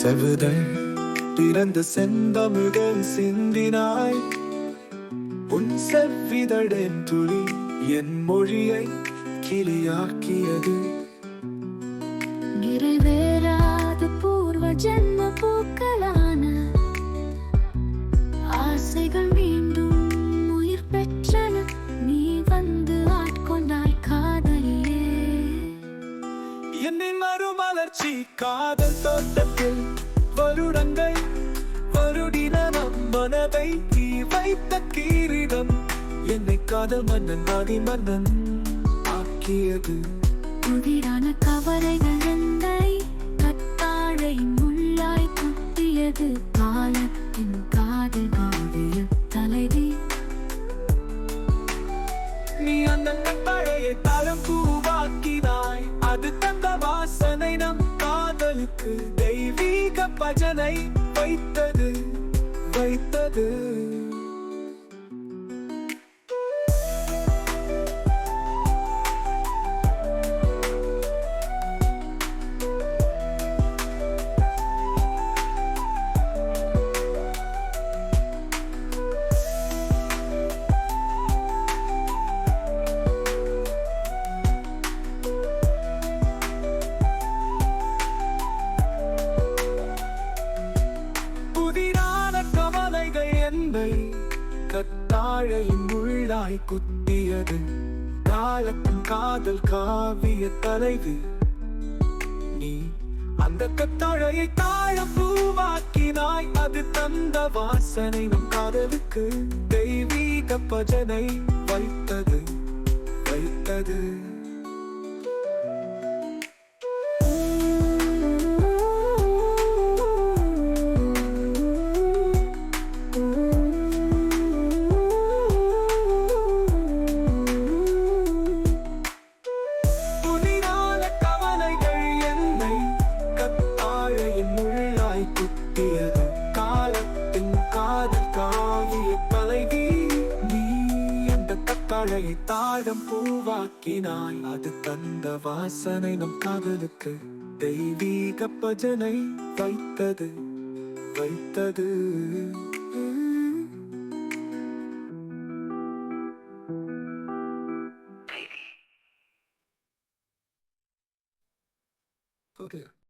செவுதல் பிறந்த செந்தமிழன் சிந்தினாய். உன் செவ்விதழின் துளி என் மொழியை கிளியாக்கியது. என்னின் மறுமலர்ச்சி காதல் தோட்டத்தில் வருடங்கள் வருடின நம் மனதை தீ வைத்த கீரிடம் என்னை காதல் மன்னன் ஆதி மன்னன் ஆக்கியது. புதிரான கவலைகள் தெய்வீக வைத்தது வைத்தது. கத்தாழையின் முள்ளாய் குத்தியது. காலத்தின் காதல் காவிய தலைவு. நீ அந்த கத்தாழையை தாழ பூவாக்கினாய். அது தந்த வாசனை நம் காதலுக்கு தெய்வீக பஜனை வைத்தது. வைத்தது. அந்த தாழம் பூவாக்கினாய் அது தந்த வாசனை நம் காதலுக்கு தெய்வீக பஜனை வைத்தது வைத்தது Okay.